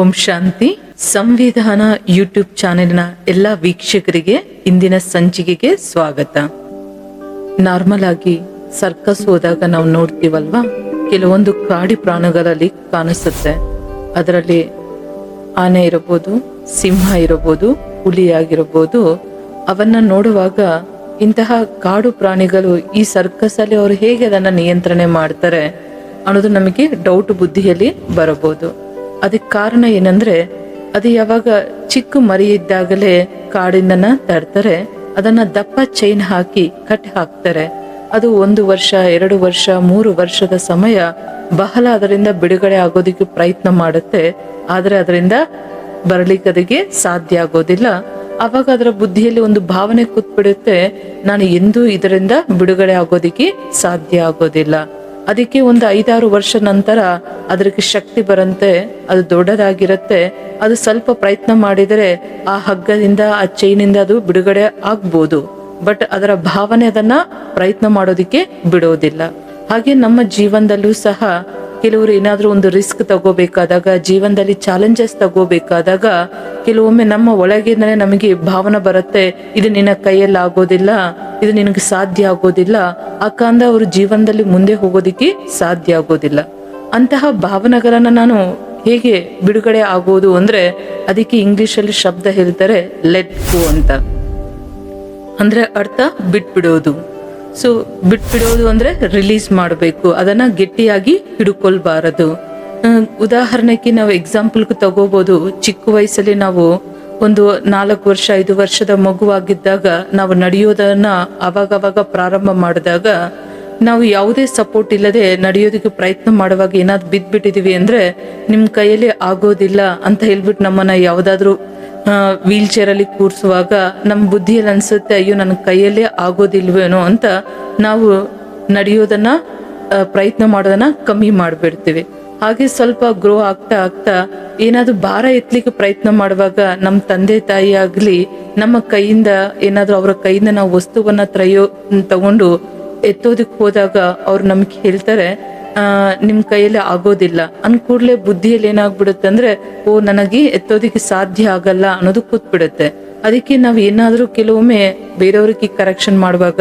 ಓಂ ಶಾಂತಿ. ಸಂವಿಧಾನ ಯೂಟ್ಯೂಬ್ ಚಾನೆಲ್ನ ಎಲ್ಲ ವೀಕ್ಷಕರಿಗೆ ಇಂದಿನ ಸಂಚಿಕೆಗೆ ಸ್ವಾಗತ. ನಾರ್ಮಲ್ ಆಗಿ ಸರ್ಕಸ್ ಹೋದಾಗ ನಾವು ನೋಡ್ತೀವಲ್ವಾ? ಕೆಲವೊಂದು ಕಾಡಿ ಪ್ರಾಣಗಳಲ್ಲಿ ಕಾಣಿಸುತ್ತೆ. ಅದರಲ್ಲಿ ಆನೆ ಇರಬಹುದು, ಸಿಂಹ ಇರಬಹುದು, ಹುಲಿ ಆಗಿರಬಹುದು. ಅವನ್ನ ನೋಡುವಾಗ ಇಂತಹ ಕಾಡು ಪ್ರಾಣಿಗಳು ಈ ಸರ್ಕಸ್ ಅಲ್ಲಿ ಅವರು ಹೇಗೆ ಅದನ್ನ ನಿಯಂತ್ರಣೆ ಮಾಡ್ತಾರೆ ಅನ್ನೋದು ನಮಗೆ ಡೌಟ್ ಬುದ್ಧಿಯಲ್ಲಿ ಬರಬಹುದು. ಅದಕ್ಕೆ ಕಾರಣ ಏನಂದ್ರೆ, ಅದು ಯಾವಾಗ ಚಿಕ್ಕ ಮರಿ ಇದ್ದಾಗಲೇ ಕಾಡಿಂದನ ತರ್ತಾರೆ, ಅದನ್ನ ದಪ್ಪ ಚೈನ್ ಹಾಕಿ ಕಟ್ ಹಾಕ್ತಾರೆ. ಅದು ಒಂದು ವರ್ಷ, ಎರಡು ವರ್ಷ, ಮೂರು ವರ್ಷದ ಸಮಯ ಬಹಳ ಅದರಿಂದ ಬಿಡುಗಡೆ ಆಗೋದಕ್ಕೆ ಪ್ರಯತ್ನ ಮಾಡುತ್ತೆ. ಆದರೆ ಅದರಿಂದ ಬರಲಿಕ್ಕೆ ಸಾಧ್ಯ ಆಗೋದಿಲ್ಲ. ಅವಾಗ ಅದರ ಬುದ್ಧಿಯಲ್ಲಿ ಒಂದು ಭಾವನೆ ಕೂತ್ಬಿಡುತ್ತೆ. ನಾನು ಎಂದೂ ಇದರಿಂದ ಬಿಡುಗಡೆ ಆಗೋದಿಕ್ಕೆ ಸಾಧ್ಯ ಆಗೋದಿಲ್ಲ. ಅದಕ್ಕೆ ಒಂದು ಐದಾರು ವರ್ಷ ನಂತರ ಅದಕ್ಕೆ ಶಕ್ತಿ ಬರಂತೆ, ಅದು ದೊಡ್ಡದಾಗಿರುತ್ತೆ. ಅದು ಸ್ವಲ್ಪ ಪ್ರಯತ್ನ ಮಾಡಿದರೆ ಆ ಹಗ್ಗದಿಂದ, ಆ ಚೈನಿಂದ ಅದು ಬಿಡುಗಡೆ ಆಗ್ಬೋದು. ಬಟ್ ಅದರ ಭಾವನೆ ಅದನ್ನ ಪ್ರಯತ್ನ ಮಾಡೋದಿಕ್ಕೆ ಬಿಡೋದಿಲ್ಲ. ಹಾಗೆ ನಮ್ಮ ಜೀವನದಲ್ಲೂ ಸಹ ಕೆಲವರು ಏನಾದರೂ ಒಂದು ರಿಸ್ಕ್ ತಗೋಬೇಕಾದಾಗ, ಜೀವನದಲ್ಲಿ ಚಾಲೆಂಜಸ್ ತಗೋಬೇಕಾದಾಗ, ಕೆಲವೊಮ್ಮೆ ನಮ್ಮ ಒಳಗಿಂದಲೇ ನಮಗೆ ಭಾವನೆ ಬರುತ್ತೆ, ಇದು ನಿನ್ನ ಕೈಯಲ್ಲಿ ಆಗೋದಿಲ್ಲ, ಇದು ನಿನಗೆ ಸಾಧ್ಯ ಆಗೋದಿಲ್ಲ. ಅಕ್ಕಂದ ಅವರು ಜೀವನದಲ್ಲಿ ಮುಂದೆ ಹೋಗೋದಿಕ್ಕೆ ಸಾಧ್ಯ ಆಗೋದಿಲ್ಲ. ಅಂತಹ ಭಾವನೆಗಳನ್ನ ನಾನು ಹೇಗೆ ಬಿಡುಗಡೆ ಆಗೋದು ಅಂದ್ರೆ, ಅದಕ್ಕೆ ಇಂಗ್ಲಿಷ್ ಅಲ್ಲಿ ಶಬ್ದ ಹೇಳ್ತಾರೆ ಲೆಟ್ ಗೋ ಅಂತ. ಅಂದ್ರೆ ಅರ್ಥ ಬಿಟ್ಬಿಡೋದು. ಸೊ ಬಿಟ್ಬಿಡೋದು ಅಂದ್ರೆ ರಿಲೀಸ್ ಮಾಡಬೇಕು. ಅದನ್ನ ಗಟ್ಟಿಯಾಗಿ ಹಿಡ್ಕೊಳ್ಬಾರದು. ಉದಾಹರಣೆಗೆ ನಾವು ಎಕ್ಸಾಂಪಲ್ಗೆ ತಗೋಬಹುದು ಚಿಕ್ಕ ವಯಸ್ಸಲ್ಲಿ ನಾವು ಒಂದು ನಾಲ್ಕು ವರ್ಷ, ಐದು ವರ್ಷದ ಮಗುವಾಗಿದ್ದಾಗ ನಾವು ನಡೆಯೋದನ್ನ ಅವಾಗವಾಗ ಅವಾಗ ಪ್ರಾರಂಭ ಮಾಡಿದಾಗ ನಾವು ಯಾವುದೇ ಸಪೋರ್ಟ್ ಇಲ್ಲದೆ ನಡೆಯೋದಕ್ಕೆ ಪ್ರಯತ್ನ ಮಾಡುವಾಗ ಏನಾದ್ರು ಬಿದ್ದ್ಬಿಟ್ಟಿದೀವಿ ಅಂದ್ರೆ ನಿಮ್ ಕೈಯಲ್ಲಿ ಆಗೋದಿಲ್ಲ ಅಂತ ಹೇಳ್ಬಿಟ್ಟು ನಮ್ಮನ್ನ ಯಾವ್ದಾದ್ರು ವೀಲ್ ಚೇರ್ ಅಲ್ಲಿ ಕೂರಿಸುವಾಗ ನಮ್ಮ ಬುದ್ಧಿಯಲ್ಲಿ ಅನ್ಸುತ್ತೆ, ಅಯ್ಯೋ ನನ್ನ ಕೈಯಲ್ಲೇ ಆಗೋದಿಲ್ವೇನೋ ಅಂತ ನಾವು ನಡೆಯೋದನ್ನ ಪ್ರಯತ್ನ ಮಾಡೋದನ್ನ ಕಮ್ಮಿ ಮಾಡ್ಬಿಡ್ತೀವಿ. ಹಾಗೆ ಸ್ವಲ್ಪ ಗ್ರೋ ಆಗ್ತಾ ಆಗ್ತಾ ಏನಾದ್ರು ಭಾರ ಎತ್ತಲಿಕ್ಕೆ ಪ್ರಯತ್ನ ಮಾಡುವಾಗ ನಮ್ಮ ತಂದೆ ತಾಯಿ ಆಗ್ಲಿ, ನಮ್ಮ ಕೈಯಿಂದ ಏನಾದ್ರು ಅವರ ಕೈಯಿಂದ ನಾವು ವಸ್ತುವನ್ನ ತ್ರಯೋ, ತಗೊಂಡು ಎತ್ತೋದಕ್ಕೆ ಹೋದಾಗ ಅವ್ರು ನಮ್ಗೆ ಹೇಳ್ತಾರೆ ಆ, ನಿಮ್ ಕೈಯಲ್ಲಿ ಆಗೋದಿಲ್ಲ. ಕೂಡಲೇ ಬುದ್ಧಿಯಲ್ಲಿ ಏನಾಗ್ಬಿಡುತ್ತೆ ಅಂದ್ರೆ, ಓ, ನನಗೆ ಎತ್ತೋದಿಕ್ಕೆ ಸಾಧ್ಯ ಆಗಲ್ಲ ಅನ್ನೋದು ಕೂತ್ಬಿಡುತ್ತೆ. ಅದಕ್ಕೆ ನಾವು ಏನಾದರೂ ಕೆಲವೊಮ್ಮೆ ಬೇರೆಯವ್ರಿಗೆ ಕರೆಕ್ಷನ್ ಮಾಡುವಾಗ,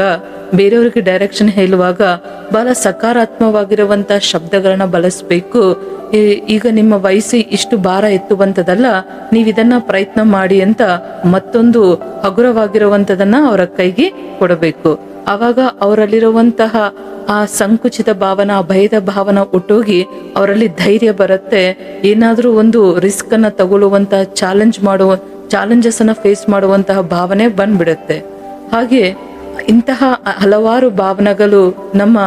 ಬೇರೆಯವ್ರಿಗೆ ಡೈರೆಕ್ಷನ್ ಹೇಳುವಾಗ, ಬಹಳ ಸಕಾರಾತ್ಮಕವಾಗಿರುವಂತ ಶಬ್ದಗಳನ್ನ ಬಳಸಬೇಕು. ಈಗ ನಿಮ್ಮ ವಯಸ್ಸು ಇಷ್ಟು ಭಾರ ಎತ್ತುವಂಥದ್ದಲ್ಲ ನೀವು ಇದನ್ನ ಪ್ರಯತ್ನ ಮಾಡಿ ಅಂತ ಮತ್ತೊಂದು ಹಗುರವಾಗಿರುವಂತದನ್ನ ಅವರ ಕೈಗೆ ಕೊಡಬೇಕು. ಆವಾಗ ಅವರಲ್ಲಿರುವಂತಹ ಆ ಸಂಕುಚಿತ ಭಾವನ, ಭಯದ ಭಾವನ ಒಟ್ಟೋಗಿ ಅವರಲ್ಲಿ ಧೈರ್ಯ ಬರುತ್ತೆ. ಏನಾದರೂ ಒಂದು ರಿಸ್ಕ್ ಅನ್ನ ತಗೊಳ್ಳುವಂತಹ ಚಾಲೆಂಜ್ ಮಾಡುವ ಚಾಲೆಂಜಸ್ ಅನ್ನ ಫೇಸ್ ಮಾಡುವಂತಹ ಭಾವನೆ ಬಂದ್ಬಿಡುತ್ತೆ. ಹಾಗೆ ಇಂತಹ ಹಲವಾರು ಭಾವನೆಗಳು ನಮ್ಮ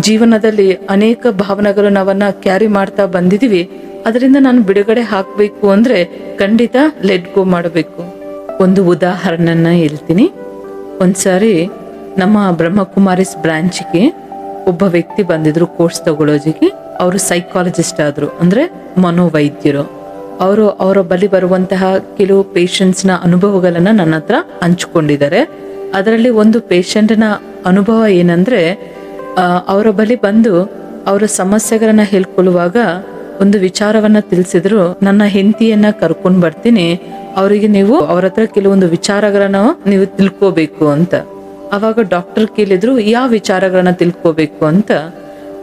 ಜೀವನದಲ್ಲಿ ಅನೇಕ ಭಾವನೆಗಳು ನಾವನ್ನ ಕ್ಯಾರಿ ಮಾಡ್ತಾ ಬಂದಿದೀವಿ. ಅದರಿಂದ ನಾನು ಬಿಡುಗಡೆ ಹಾಕಬೇಕು ಅಂದ್ರೆ ಖಂಡಿತ ಲೆಟ್ ಗೋ ಮಾಡಬೇಕು. ಒಂದು ಉದಾಹರಣೆನ ಹೇಳ್ತೀನಿ. ಒಂದ್ಸಾರಿ ನಮ್ಮ ಬ್ರಹ್ಮಕುಮಾರಿಸ್ ಬ್ರಾಂಚ್ಗೆ ಒಬ್ಬ ವ್ಯಕ್ತಿ ಬಂದಿದ್ರು, ಕೋರ್ಸ್ ತಗೊಳ್ಳೋದಿಕ್ಕೆ ಅವರು ಸೈಕಾಲಜಿಸ್ಟ್ ಆದರು, ಅಂದರೆ ಮನೋವೈದ್ಯರು. ಅವರು, ಅವರ ಬಳಿ ಬರುವಂತಹ ಕೆಲವು ಪೇಷಂಟ್ಸ್ನ ಅನುಭವಗಳನ್ನ ನನ್ನ ಹತ್ರ ಹಂಚ್ಕೊಂಡಿದ್ದಾರೆ. ಅದರಲ್ಲಿ ಒಂದು ಪೇಷಂಟ್ನ ಅನುಭವ ಏನಂದರೆ ಅವರ ಬಳಿ ಬಂದು ಅವರ ಸಮಸ್ಯೆಗಳನ್ನು ಹೇಳ್ಕೊಳ್ಳುವಾಗ ಒಂದು ವಿಚಾರವನ್ನು ತಿಳಿಸಿದ್ರು, ನನ್ನ ಹೆಂಡತಿಯನ್ನು ಕರ್ಕೊಂಡು ಬರ್ತೀನಿ. ಅವರಿಗೆ ನೀವು ಅವರ ಹತ್ರ ಕೆಲವೊಂದು ವಿಚಾರಗಳನ್ನು ನೀವು ತಿಳ್ಕೋಬೇಕು ಅಂತ. ಅವಾಗ ಡಾಕ್ಟರ್ ಕೇಳಿದ್ರು, ಯಾವ ವಿಚಾರಗಳನ್ನ ತಿಳ್ಕೋಬೇಕು ಅಂತ?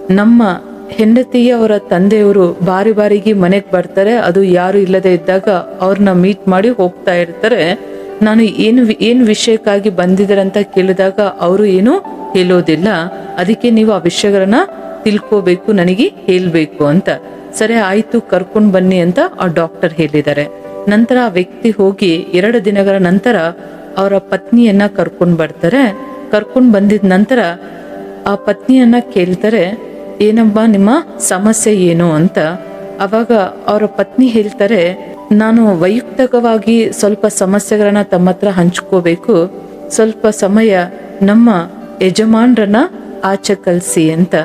ನಮ್ಮ ಹೆಂಡತಿಯವರ ತಂದೆಯವರು ಬಾರಿ ಬಾರಿಗೆ ಮನೆಗೆ ಬರ್ತಾರೆ. ಅದು ಯಾರು ಇಲ್ಲದೆ ಇದ್ದಾಗ ಅವ್ರನ್ನ ಮೀಟ್ ಮಾಡಿ ಹೋಗ್ತಾ ಇರ್ತಾರೆ. ನಾನು ಏನು ಏನು ವಿಷಯಕ್ಕಾಗಿ ಬಂದಿದ್ದಾರೆ ಅಂತ ಕೇಳಿದಾಗ ಅವರು ಏನು ಹೇಳೋದಿಲ್ಲ. ಅದಕ್ಕೆ ನೀವು ಆ ವಿಷಯಗಳನ್ನ ತಿಳ್ಕೋಬೇಕು, ನನಗೆ ಹೇಳ್ಬೇಕು ಅಂತ. ಸರಿ, ಆಯ್ತು, ಕರ್ಕೊಂಡು ಬನ್ನಿ ಅಂತ ಆ ಡಾಕ್ಟರ್ ಹೇಳಿದ್ದಾರೆ. ನಂತರ ಆ ವ್ಯಕ್ತಿ ಹೋಗಿ ಎರಡು ದಿನಗಳ ನಂತರ ಅವರ ಪತ್ನಿಯನ್ನ ಕರ್ಕೊಂಡು ಬರ್ತಾರೆ. ಕರ್ಕೊಂಡ್ ಬಂದಿದ ನಂತರ ಆ ಪತ್ನಿಯನ್ನ ಕೇಳ್ತಾರೆ ಏನಪ್ಪ ನಿಮ್ಮ ಸಮಸ್ಯೆ ಏನು? ಅಂತ. ಅವಾಗ ಅವರ ಪತ್ನಿ ಹೇಳ್ತಾರೆ, ನಾನು ವೈಯಕ್ತಿಕವಾಗಿ ಸ್ವಲ್ಪ ಸಮಸ್ಯೆಗಳನ್ನ ತಮ್ಮ ಹತ್ರ ಹಂಚ್ಕೋಬೇಕು. ಸ್ವಲ್ಪ ಸಮಯ ನಮ್ಮ ಯಜಮಾನ್ರನ್ನ ಆಚೆ ಕಲ್ಸಿ ಅಂತ.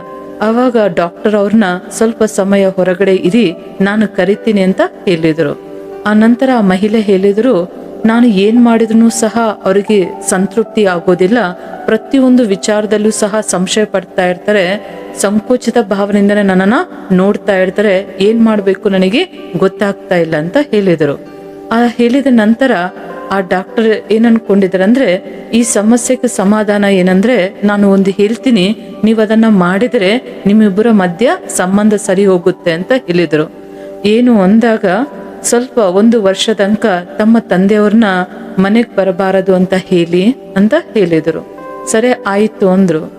ಅವಾಗ ಡಾಕ್ಟರ್ ಅವ್ರನ್ನ, ಸ್ವಲ್ಪ ಸಮಯ ಹೊರಗಡೆ ಇರಿ, ನಾನು ಕರಿತೀನಿ ಅಂತ ಹೇಳಿದರು. ಆ ನಂತರ ಆ ಮಹಿಳೆ ಹೇಳಿದ್ರು ನಾನು ಏನ್ ಮಾಡಿದ್ರು ಸಹ ಅವರಿಗೆ ಸಂತೃಪ್ತಿ ಆಗೋದಿಲ್ಲ. ಪ್ರತಿಯೊಂದು ವಿಚಾರದಲ್ಲೂ ಸಹ ಸಂಶಯ ಪಡ್ತಾ ಇರ್ತಾರೆ. ಸಂಕೋಚಿತ ಭಾವನೆಯಿಂದನೇ ನನ್ನನ್ನು ನೋಡ್ತಾ ಇರ್ತಾರೆ. ಏನ್ ಮಾಡಬೇಕು ನನಗೆ ಗೊತ್ತಾಗ್ತಾ ಇಲ್ಲ ಅಂತ ಹೇಳಿದರು. ಆ ಹೇಳಿದ ನಂತರ ಆ ಡಾಕ್ಟರ್ ಏನ್ ಅನ್ಕೊಂಡಿದ್ದಾರೆ ಅಂದ್ರೆ, ಈ ಸಮಸ್ಯೆಗೆ ಸಮಾಧಾನ ಏನಂದ್ರೆ, ನಾನು ಒಂದು ಹೇಳ್ತೀನಿ, ನೀವು ಅದನ್ನ ಮಾಡಿದ್ರೆ ನಿಮ್ಮಿಬ್ಬರ ಮಧ್ಯ ಸಂಬಂಧ ಸರಿ ಹೋಗುತ್ತೆ ಅಂತ ಹೇಳಿದರು. ಏನು ಅಂದಾಗ ಸ್ವಲ್ಪ ಒಂದು ವರ್ಷ ತನಕ ತಮ್ಮ ತಂದೆಯವ್ರನ್ನ ಮನೆಗೆ ಬರಬಾರದು ಅಂತ ಹೇಳಿ ಅಂತ ಹೇಳಿದರು. ಸರಿ ಆಯಿತು ಅಂದ್ರು.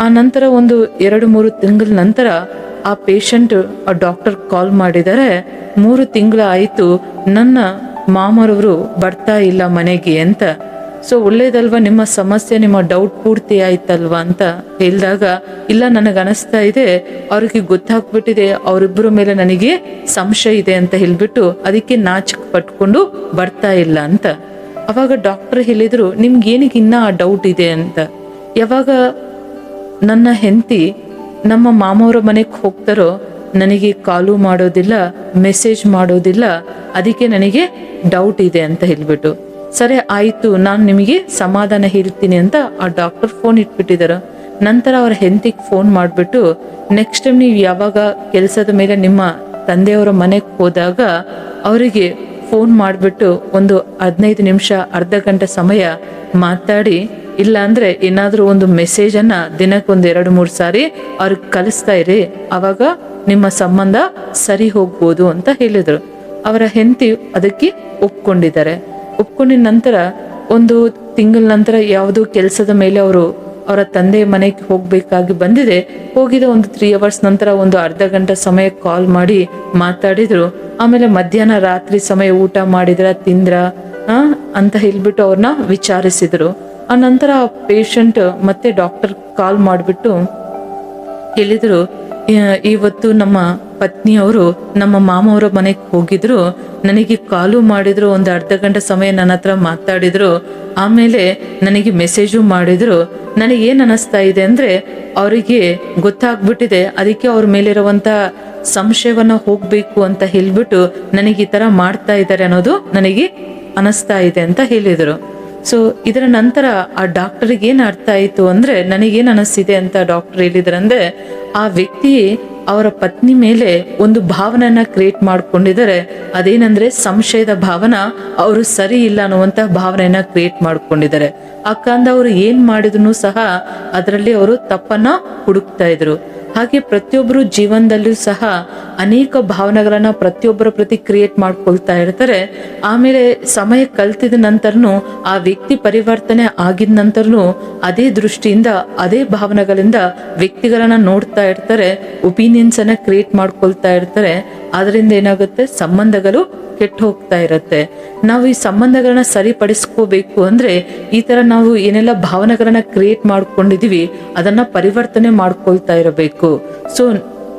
ಆ ನಂತರ ಒಂದು ಎರಡು ಮೂರು ತಿಂಗಳ ನಂತರ ಆ ಪೇಷಂಟ್ ಆ ಡಾಕ್ಟರ್ ಕಾಲ್ ಮಾಡಿದರೆ ಮೂರು ತಿಂಗಳ ಆಯಿತು ನನ್ನ ಮಾಮರವರು ಬರ್ತಾ ಇಲ್ಲ ಮನೆಗೆ ಅಂತ ಸೊ ಒಳ್ಳೇದಲ್ವಾ? ನಿಮ್ಮ ಸಮಸ್ಯೆ, ನಿಮ್ಮ ಡೌಟ್ ಪೂರ್ತಿ ಆಯ್ತಲ್ವಾ ಅಂತ ಹೇಳಿದಾಗ, ಇಲ್ಲ, ನನಗೆ ಅನಿಸ್ತಾ ಇದೆ, ಅವ್ರಿಗೆ ಗೊತ್ತಾಗ್ಬಿಟ್ಟಿದೆ ಅವರಿಬ್ಬರ ಮೇಲೆ ನನಗೆ ಸಂಶಯ ಇದೆ ಅಂತ ಹೇಳ್ಬಿಟ್ಟು ಅದಕ್ಕೆ ನಾಚಿಕ್ ಪಟ್ಕೊಂಡು ಬರ್ತಾ ಇಲ್ಲ ಅಂತ. ಅವಾಗ ಡಾಕ್ಟರ್ ಹೇಳಿದ್ರು, ನಿಮ್ಗೆ ಏನಕ್ಕೆ ಇನ್ನ ಆ ಡೌಟ್ ಇದೆ ಅಂತ. ಯಾವಾಗ ನನ್ನ ಹೆಂಡತಿ ನಮ್ಮ ಮಾಮವರ ಮನೆಗೆ ಹೋಗ್ತಾರೋ, ನನಗೆ ಕಾಲು ಮಾಡೋದಿಲ್ಲ ಮೆಸೇಜ್ ಮಾಡೋದಿಲ್ಲ, ಅದಕ್ಕೆ ನನಗೆ ಡೌಟ್ ಇದೆ ಅಂತ ಹೇಳ್ಬಿಟ್ಟು. ಸರಿ ಆಯಿತು, ನಾನು ನಿಮಗೆ ಸಮಾಧಾನ ಹೇಳ್ತೀನಿ ಅಂತ ಆ ಡಾಕ್ಟರ್ ಫೋನ್ ಇಟ್ಬಿಟ್ಟಿದ್ದಾರೆ ನಂತರ ಅವ್ರ ಹೆಂಡತಿಗೆ ಫೋನ್ ಮಾಡಿಬಿಟ್ಟು ನೆಕ್ಸ್ಟ್ ಟೈಮ್ ನೀವು ಯಾವಾಗ ಕೆಲಸದ ಮೇಲೆ ನಿಮ್ಮ ತಂದೆಯವರ ಮನೆಗೆ ಹೋದಾಗ ಅವರಿಗೆ ಫೋನ್ ಮಾಡಿಬಿಟ್ಟು ಒಂದು ಹದಿನೈದು ನಿಮಿಷ, ಅರ್ಧ ಗಂಟೆ ಸಮಯ ಮಾತಾಡಿ, ಇಲ್ಲ ಅಂದ್ರೆ ಏನಾದರೂ ಒಂದು ಮೆಸೇಜನ್ನು ದಿನಕ್ಕೆ ಒಂದು ಎರಡು, ಮೂರು ಸಾರಿ ಅವ್ರಿಗೆ ಕಲಿಸ್ತಾ ಇರಿ. ಅವಾಗ ನಿಮ್ಮ ಸಂಬಂಧ ಸರಿ ಹೋಗ್ಬೋದು ಅಂತ ಹೇಳಿದರು. ಅವರ ಹೆಂಡತಿ ಅದಕ್ಕೆ ಒಪ್ಕೊಂಡಿದ್ದಾರೆ. ಒಪ್ಕೊಂಡಿದ ನಂತರ ಒಂದು ತಿಂಗಳ ನಂತರ ಯಾವುದೋ ಕೆಲಸದ ಮೇಲೆ ಅವರು ಅವರ ತಂದೆ ಮನೆಗೆ ಹೋಗಬೇಕಾಗಿ ಬಂದಿದೆ. ಹೋಗಿದ ಒಂದು ತ್ರೀ ಅವರ್ಸ್ ನಂತರ ಒಂದು ಅರ್ಧ ಗಂಟೆ ಸಮಯ ಕಾಲ್ ಮಾಡಿ ಮಾತಾಡಿದ್ರು. ಆಮೇಲೆ ಮಧ್ಯಾಹ್ನ ರಾತ್ರಿ ಸಮಯ ಊಟ ಮಾಡಿದ್ರ ತಿಂದ್ರ ಅಂತ ಹೇಳ್ಬಿಟ್ಟು ಅವ್ರನ್ನ ವಿಚಾರಿಸಿದ್ರು. ಆ ನಂತರ ಪೇಷಂಟ್ ಮತ್ತೆ ಡಾಕ್ಟರ್ ಕಾಲ್ ಮಾಡಿಬಿಟ್ಟು ಹೇಳಿದ್ರು "ಆ, ಇವತ್ತು ನಮ್ಮ ಪತ್ನಿಯವರು ನಮ್ಮ ಮಾಮವರ ಮನೆಗೆ ಹೋಗಿದ್ರು. ನನಗೆ ಕಾಲು ಮಾಡಿದ್ರು, ಒಂದು ಅರ್ಧ ಗಂಟೆ ಸಮಯ ನನ್ನ ಹತ್ರ ಮಾತಾಡಿದ್ರು. ಆಮೇಲೆ ನನಗೆ ಮೆಸೇಜು ಮಾಡಿದ್ರು. ನನಗೆ ಏನು ಅನ್ನಿಸ್ತಾ ಇದೆ ಅಂದರೆ, ಅವರಿಗೆ ಗೊತ್ತಾಗ್ಬಿಟ್ಟಿದೆ. ಅದಕ್ಕೆ ಅವ್ರ ಮೇಲಿರುವಂಥ ಸಂಶಯವನ್ನು ಹೋಗ್ಬೇಕು ಅಂತ ಹೇಳ್ಬಿಟ್ಟು ನನಗೆ ಈ ಥರ ಮಾಡ್ತಾ ಇದ್ದಾರೆ ಅನ್ನೋದು ನನಗೆ ಅನಿಸ್ತಾ ಇದೆ ಅಂತ ಹೇಳಿದರು. ಸೊ ಇದರ ನಂತರ ಆ ಡಾಕ್ಟರ್ಗೆ ಏನು ಅರ್ಥ ಆಯಿತು ಅಂದರೆ, ನನಗೇನು ಅನಿಸ್ತಿದೆ ಅಂತ ಡಾಕ್ಟರ್ ಹೇಳಿದ್ರಂದ್ರೆ, ಆ ವ್ಯಕ್ತಿ ಅವರ ಪತ್ನಿ ಮೇಲೆ ಒಂದು ಭಾವನೆಯನ್ನ ಕ್ರಿಯೇಟ್ ಮಾಡ್ಕೊಂಡಿದ್ದಾರೆ. ಅದೇನಂದ್ರೆ, ಸಂಶಯದ ಭಾವನ, ಅವರು ಸರಿ ಇಲ್ಲ ಅನ್ನುವಂತ ಭಾವನೆಯನ್ನ ಕ್ರಿಯೇಟ್ ಮಾಡ್ಕೊಂಡಿದ್ದಾರೆ. ಅಕ್ಕಂದ ಅವರು ಏನ್ ಮಾಡಿದ್ರು ಸಹ, ಅದರಲ್ಲಿ ಅವರು ತಪ್ಪನ್ನ ಹುಡುಕ್ತಾ ಇದ್ರು. ಹಾಗೆ ಪ್ರತಿಯೊಬ್ಬರು ಜೀವನದಲ್ಲೂ ಸಹ ಅನೇಕ ಭಾವನೆಗಳನ್ನ ಪ್ರತಿಯೊಬ್ಬರ ಪ್ರತಿ ಕ್ರಿಯೇಟ್ ಮಾಡ್ಕೊಳ್ತಾ ಇರ್ತಾರೆ. ಆಮೇಲೆ ಸಮಯ ಕಲ್ತಿದ ನಂತರನು ಆ ವ್ಯಕ್ತಿ ಪರಿವರ್ತನೆ ಆಗಿದ ನಂತರನು ಅದೇ ದೃಷ್ಟಿಯಿಂದ, ಅದೇ ಭಾವನೆಗಳಿಂದ ವ್ಯಕ್ತಿಗಳನ್ನ ನೋಡ್ತಾ ಇರ್ತಾರೆ ಒಪಿನಿಯನ್ಸ್ ಅನ್ನ ಕ್ರಿಯೇಟ್ ಮಾಡ್ಕೊಳ್ತಾ ಇರ್ತಾರೆ. ಅದರಿಂದ ಏನಾಗುತ್ತೆ? ಸಂಬಂಧಗಳು ಕೆಟ್ಟು ಹೋಗ್ತಾ ಇರತ್ತೆ. ನಾವು ಈ ಸಂಬಂಧಗಳನ್ನ ಸರಿಪಡಿಸ್ಕೋಬೇಕು ಅಂದ್ರೆ ಈ ತರ ನಾವು ಏನೆಲ್ಲ ಭಾವನೆಗಳನ್ನ ಕ್ರಿಯೇಟ್ ಮಾಡ್ಕೊಂಡಿದೀವಿ, ಅದನ್ನ ಪರಿವರ್ತನೆ ಮಾಡ್ಕೊಳ್ತಾ ಇರಬೇಕು. ಸೊ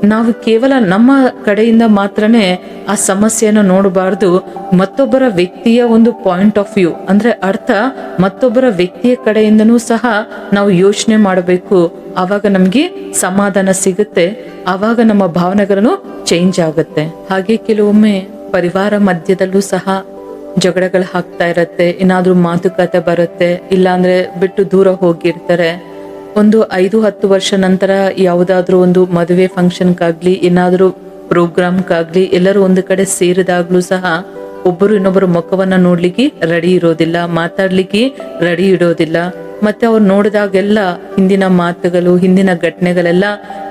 ನಾವು ಕೇವಲ ನಮ್ಮ ಕಡೆಯಿಂದ ಮಾತ್ರನೇ ಆ ಸಮಸ್ಯೆಯನ್ನು ನೋಡಬಾರ್ದು. ಮತ್ತೊಬ್ಬರ ವ್ಯಕ್ತಿಯ ಒಂದು ಪಾಯಿಂಟ್ ಆಫ್ ವ್ಯೂ ಅಂದ್ರೆ ಅರ್ಥ, ಮತ್ತೊಬ್ಬರ ವ್ಯಕ್ತಿಯ ಕಡೆಯಿಂದನೂ ಸಹ ನಾವು ಯೋಚನೆ ಮಾಡಬೇಕು. ಆವಾಗ ನಮಗೆ ಸಮಾಧಾನ ಸಿಗುತ್ತೆ. ಆವಾಗ ನಮ್ಮ ಭಾವನೆಗಳನ್ನು ಚೇಂಜ್ ಆಗುತ್ತೆ. ಹಾಗೆ ಕೆಲವೊಮ್ಮೆ ಪರಿವಾರ ಮಧ್ಯದಲ್ಲೂ ಸಹ ಜಗಳಗಳು ಆಗ್ತಾ ಇರತ್ತೆ. ಏನಾದ್ರೂ ಮಾತುಕತೆ ಬರುತ್ತೆ. ಇಲ್ಲಾಂದ್ರೆ ಬಿಟ್ಟು ದೂರ ಹೋಗಿರ್ತಾರೆ. ಒಂದು ಐದು ಹತ್ತು ವರ್ಷ ನಂತರ ಯಾವುದಾದ್ರೂ ಒಂದು ಮದುವೆ ಫಂಕ್ಷನ್ಗಾಗ್ಲಿ, ಏನಾದರೂ ಪ್ರೋಗ್ರಾಮ್ಗಾಗ್ಲಿ, ಎಲ್ಲರೂ ಒಂದು ಕಡೆ ಸೇರಿದಾಗ್ಲೂ ಸಹ ಒಬ್ಬರು ಇನ್ನೊಬ್ಬರು ಮುಖವನ್ನ ನೋಡ್ಲಿಕ್ಕೆ ರೆಡಿ ಇರೋದಿಲ್ಲ, ಮಾತಾಡ್ಲಿಕ್ಕೆ ರೆಡಿ ಇಡೋದಿಲ್ಲ ಮತ್ತೆ ಅವ್ರು ನೋಡಿದಾಗೆಲ್ಲ ಹಿಂದಿನ ಮಾತುಗಳು, ಹಿಂದಿನ ಘಟನೆಗಳೆಲ್ಲ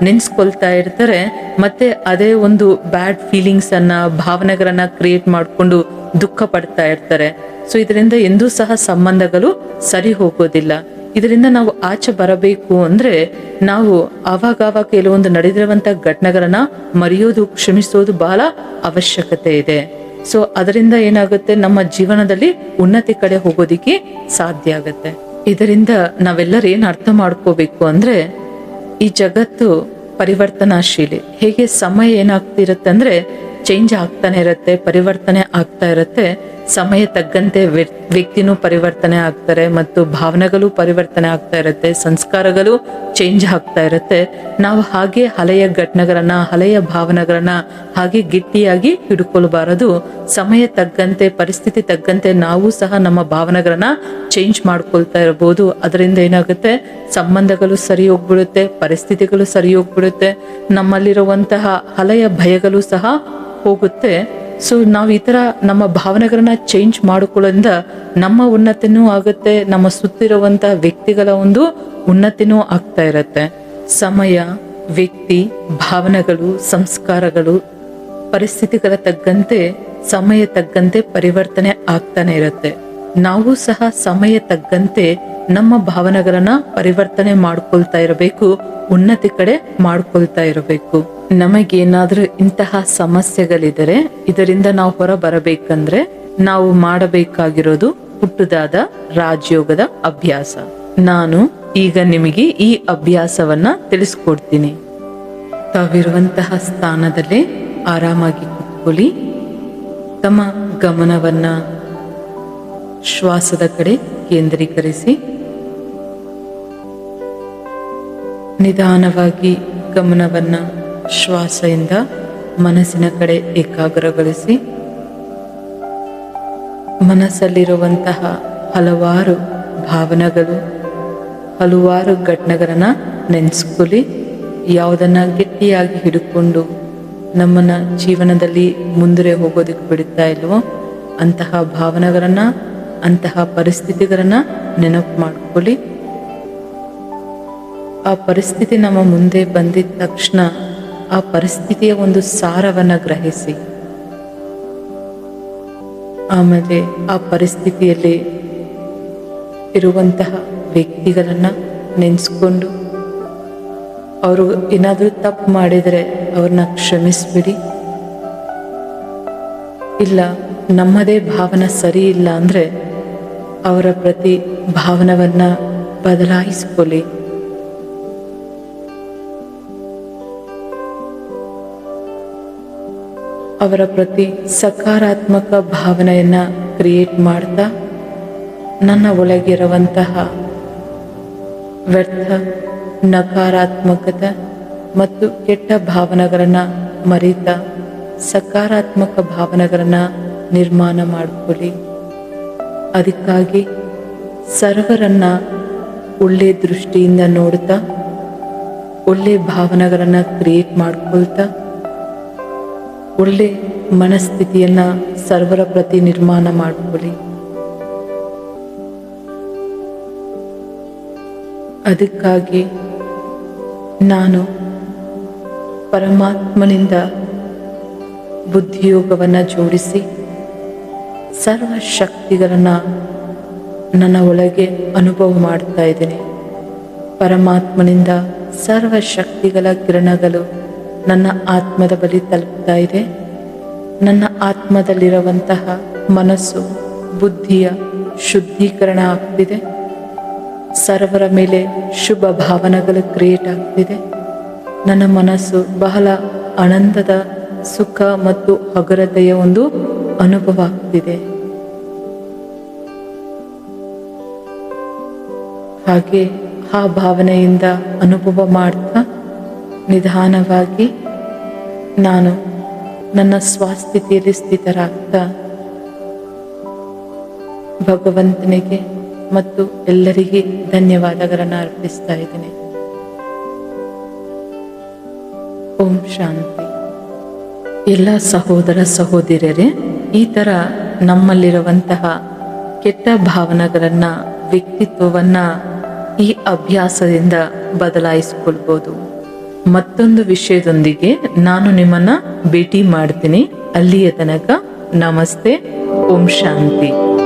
ನೆನ್ಸ್ಕೊಳ್ತಾ ಇರ್ತಾರೆ. ಮತ್ತೆ ಅದೇ ಒಂದು ಬ್ಯಾಡ್ ಫೀಲಿಂಗ್ಸ್ ಅನ್ನ ಭಾವನೆಗಳನ್ನ ಕ್ರಿಯೇಟ್ ಮಾಡಿಕೊಂಡು ದುಃಖ ಪಡ್ತಾ ಇರ್ತಾರೆ. ಸೊ, ಇದರಿಂದ ಎಂದೂ ಸಹ ಸಂಬಂಧಗಳು ಸರಿ ಹೋಗೋದಿಲ್ಲ. ಇದರಿಂದ ನಾವು ಆಚೆ ಬರಬೇಕು ಅಂದ್ರೆ ನಾವು ಆವಾಗವಾಗ ಕೆಲವೊಂದು ನಡೆದಿರುವಂತ ಘಟನೆಗಳನ್ನ ಮರೆಯೋದು, ಕ್ಷಮಿಸೋದು ಬಹಳ ಅವಶ್ಯಕತೆ ಇದೆ. ಸೊ ಅದರಿಂದ ಏನಾಗುತ್ತೆ? ನಮ್ಮ ಜೀವನದಲ್ಲಿ ಉನ್ನತಿ ಕಡೆ ಹೋಗೋದಿಕ್ಕೆ ಸಾಧ್ಯ ಆಗುತ್ತೆ. ಇದರಿಂದ ನಾವೆಲ್ಲರೂ ಏನ್ ಅರ್ಥ ಮಾಡ್ಕೋಬೇಕು ಅಂದ್ರೆ, ಈ ಜಗತ್ತು ಪರಿವರ್ತನಾಶೀಲಿ. ಹೇಗೆ ಸಮಯ ಏನಾಗ್ತಿರುತ್ತೆ ಅಂದ್ರೆ ಚೇಂಜ್ ಆಗ್ತಾನೆ ಇರುತ್ತೆ, ಪರಿವರ್ತನೆ ಆಗ್ತಾ ಇರುತ್ತೆ, ಸಮಯ ವ್ಯ- ವ್ಯಕ್ತಿನೂ ಪರಿವರ್ತನೆ ಆಗ್ತಾರೆ ಮತ್ತು ಭಾವನೆಗಳು ಪರಿವರ್ತನೆ ಆಗ್ತಾ ಇರುತ್ತೆ, ಸಂಸ್ಕಾರಗಳು ಚೇಂಜ್ ಆಗ್ತಾ ಇರುತ್ತೆ. ನಾವು ಹಾಗೆ ಹಳೆಯ ಘಟನೆಗಳನ್ನ, ಹಳೆಯ ಭಾವನೆಗಳನ್ನ ಹಾಗೆ ಗಿಟ್ಟಿಯಾಗಿ ಹಿಡ್ಕೊಳ್ಬಾರದು. ಸಮಯ ತಕ್ಕಂತೆ, ಪರಿಸ್ಥಿತಿ ತಕ್ಕಂತೆ ನಾವು ಸಹ ನಮ್ಮ ಭಾವನೆಗಳನ್ನ ಚೇಂಜ್ ಮಾಡ್ಕೊಳ್ತಾ ಇರಬಹುದು. ಅದರಿಂದ ಏನಾಗುತ್ತೆ? ಸಂಬಂಧಗಳು ಸರಿ ಹೋಗ್ಬಿಡುತ್ತೆ, ಪರಿಸ್ಥಿತಿಗಳು ಸರಿ ಹೋಗ್ಬಿಡುತ್ತೆ. ನಮ್ಮಲ್ಲಿರುವಂತಹ ಹಳೆಯ ಭಯಗಳು ಸಹ ಹೋಗುತ್ತೆ. ಸೊ ನಾವು ಈ ಥರ ನಮ್ಮ ಭಾವನೆಗಳನ್ನ ಚೇಂಜ್ ಮಾಡಿಕೊಳ್ಳೋದ್ರಿಂದ ನಮ್ಮ ಉನ್ನತಿನೂ ಆಗುತ್ತೆ, ನಮ್ಮ ಸುತ್ತಿರುವಂಥ ವ್ಯಕ್ತಿಗಳ ಒಂದು ಉನ್ನತಿನೂ ಆಗ್ತಾ ಇರತ್ತೆ. ಸಮಯ, ವ್ಯಕ್ತಿ, ಭಾವನೆಗಳು, ಸಂಸ್ಕಾರಗಳು, ಪರಿಸ್ಥಿತಿಗಳ ತಕ್ಕಂತೆ, ಸಮಯ ತಕ್ಕಂತೆ ಪರಿವರ್ತನೆ ಆಗ್ತಾನೆ ಇರುತ್ತೆ. ನಾವು ಸಹ ಸಮಯ ತಕ್ಕಂತೆ ನಮ್ಮ ಭಾವನೆಗಳನ್ನ ಪರಿವರ್ತನೆ ಮಾಡ್ಕೊಳ್ತಾ ಇರಬೇಕು, ಉನ್ನತಿ ಕಡೆ ಮಾಡ್ಕೊಳ್ತಾ ಇರಬೇಕು. ನಮಗೇನಾದ್ರೂ ಇಂತಹ ಸಮಸ್ಯೆಗಳಿದ್ದರೆ ಇದರಿಂದ ನಾವು ಹೊರ ಬರಬೇಕಂದ್ರೆ ನಾವು ಮಾಡಬೇಕಾಗಿರೋದು ಹುಟ್ಟುದಾದ ರಾಜಯೋಗದ ಅಭ್ಯಾಸ. ನಾನು ಈಗ ನಿಮಗೆ ಈ ಅಭ್ಯಾಸವನ್ನ ತಿಳಿಸ್ಕೊಡ್ತೀನಿ. ತಾವಿರುವಂತಹ ಸ್ಥಾನದಲ್ಲೇ ಆರಾಮಾಗಿ ಕೂತ್ಕೊಳ್ಳಿ. ತಮ್ಮ ಗಮನವನ್ನ ಶ್ವಾಸದ ಕಡೆ ಕೇಂದ್ರೀಕರಿಸಿ. ನಿಧಾನವಾಗಿ ಗಮನವನ್ನ ಶ್ವಾಸದಿಂದ ಮನಸ್ಸಿನ ಕಡೆ ಏಕಾಗ್ರಗೊಳಿಸಿ ಮನಸ್ಸಲ್ಲಿರುವಂತಹ ಹಲವಾರು ಭಾವನೆಗಳು, ಹಲವಾರು ಘಟನೆಗಳನ್ನ ನೆನೆಸ್ಕೊಳ್ಳಿ. ಯಾವುದನ್ನ ಗಟ್ಟಿಯಾಗಿ ಹಿಡ್ಕೊಂಡು ನಮ್ಮನ್ನ ಜೀವನದಲ್ಲಿ ಮುಂದೆ ಹೋಗೋದಕ್ಕೆ ಬಿಡುತ್ತಾ ಇಲ್ವೋ, ಅಂತಹ ಭಾವನೆಗಳನ್ನು, ಅಂತಹ ಪರಿಸ್ಥಿತಿಗಳನ್ನ ನೆನಪು ಮಾಡ್ಕೊಳ್ಳಿ. ಆ ಪರಿಸ್ಥಿತಿ ನಮ್ಮ ಮುಂದೆ ಬಂದಿದ ತಕ್ಷಣ ಆ ಪರಿಸ್ಥಿತಿಯ ಒಂದು ಸಾರವನ್ನು ಗ್ರಹಿಸಿ. ಆಮೇಲೆ ಆ ಪರಿಸ್ಥಿತಿಯಲ್ಲಿ ಇರುವಂತಹ ವ್ಯಕ್ತಿಗಳನ್ನು ನೆನೆಸ್ಕೊಂಡು ಅವರು ಏನಾದರೂ ತಪ್ಪು ಮಾಡಿದರೆ ಅವ್ರನ್ನ ಕ್ಷಮಿಸ್ಬಿಡಿ. ಇಲ್ಲ, ನಮ್ಮದೇ ಭಾವನೆ ಸರಿ ಇಲ್ಲ ಅಂದರೆ ಅವರ ಪ್ರತಿ ಭಾವನವನ್ನು ಬದಲಾಯಿಸ್ಕೊಳ್ಳಿ. ಅವರ ಪ್ರತಿ ಸಕಾರಾತ್ಮಕ ಭಾವನೆಯನ್ನು ಕ್ರಿಯೇಟ್ ಮಾಡ್ತಾ ನನ್ನ ಒಳಗಿರುವಂತಹ ವ್ಯರ್ಥ ನಕಾರಾತ್ಮಕತೆ ಮತ್ತು ಕೆಟ್ಟ ಭಾವನೆಗಳನ್ನು ಮರಿತಾ ಸಕಾರಾತ್ಮಕ ಭಾವನೆಗಳನ್ನು ನಿರ್ಮಾಣ ಮಾಡಿಕೊಳ್ಳಿ. ಅದಕ್ಕಾಗಿ ಸರ್ವರನ್ನ ಒಳ್ಳೆ ದೃಷ್ಟಿಯಿಂದ ನೋಡ್ತಾ, ಒಳ್ಳೆ ಭಾವನೆಗಳನ್ನು ಕ್ರಿಯೇಟ್ ಮಾಡ್ಕೊಳ್ತಾ ಒಳ್ಳೆ ಮನಸ್ಥಿತಿಯನ್ನ ಸರ್ವರ ಪ್ರತಿ ನಿರ್ಮಾಣ ಮಾಡಿಕೊಳ್ಳಿ. ಅದಕ್ಕಾಗಿ ನಾನು ಪರಮಾತ್ಮನಿಂದ ಬುದ್ಧಿಯೋಗವನ್ನು ಜೋಡಿಸಿ ಸರ್ವ ಶಕ್ತಿಗಳನ್ನ ನನ್ನ ಒಳಗೆ ಅನುಭವ ಮಾಡ್ತಾ ಇದ್ದೇನೆ. ಪರಮಾತ್ಮನಿಂದ ಸರ್ವ ಶಕ್ತಿಗಳ ಕಿರಣಗಳು ನನ್ನ ಆತ್ಮದ ಬಳಿ ತಲುಪ್ತಾ ಇದೆ. ನನ್ನ ಆತ್ಮದಲ್ಲಿರುವಂತಹ ಮನಸ್ಸು, ಬುದ್ಧಿಯ ಶುದ್ಧೀಕರಣ ಆಗ್ತಿದೆ. ಸರ್ವರ ಮೇಲೆ ಶುಭ ಭಾವನೆಗಳು ಕ್ರಿಯೇಟ್ ಆಗ್ತಿದೆ. ನನ್ನ ಮನಸ್ಸು ಬಹಳ ಆನಂದದ, ಸುಖ ಮತ್ತು ಹಗುರತೆಯ ಒಂದು ಅನುಭವ ಆಗ್ತಿದೆ. ಹಾಗೆ ಆ ಭಾವನೆಯಿಂದ ಅನುಭವ ಮಾಡ್ತಾ ನಿಧಾನವಾಗಿ, ನಾನು ನನ್ನ ಸ್ವಾಸ್ಥಿತಿಯಲ್ಲಿ ಸ್ಥಿತರಾಗ್ತಾ, ಭಗವಂತನಿಗೆ ಮತ್ತು ಎಲ್ಲರಿಗೆ ಧನ್ಯವಾದಗಳನ್ನು ಅರ್ಪಿಸ್ತಾ ಇದ್ದೀನಿ. ಓಂ ಶಾಂತಿ. ಎಲ್ಲ ಸಹೋದರ ಸಹೋದರಿಯರೇ, ಈ ಥರ ನಮ್ಮಲ್ಲಿರುವಂತಹ ಕೆಟ್ಟ ಭಾವನೆಗಳನ್ನು ವ್ಯಕ್ತಿತ್ವವನ್ನು ಈ ಅಭ್ಯಾಸದಿಂದ ಬದಲಾಯಿಸಿಕೊಳ್ಬೋದು. ಮತ್ತೊಂದು ವಿಷಯದೊಂದಿಗೆ ನಾನು ನಿಮ್ಮನ್ನ ಭೇಟಿ ಮಾಡ್ತೀನಿ. ಅಲ್ಲಿಯ ತನಕ ನಮಸ್ತೆ. ಓಂ ಶಾಂತಿ.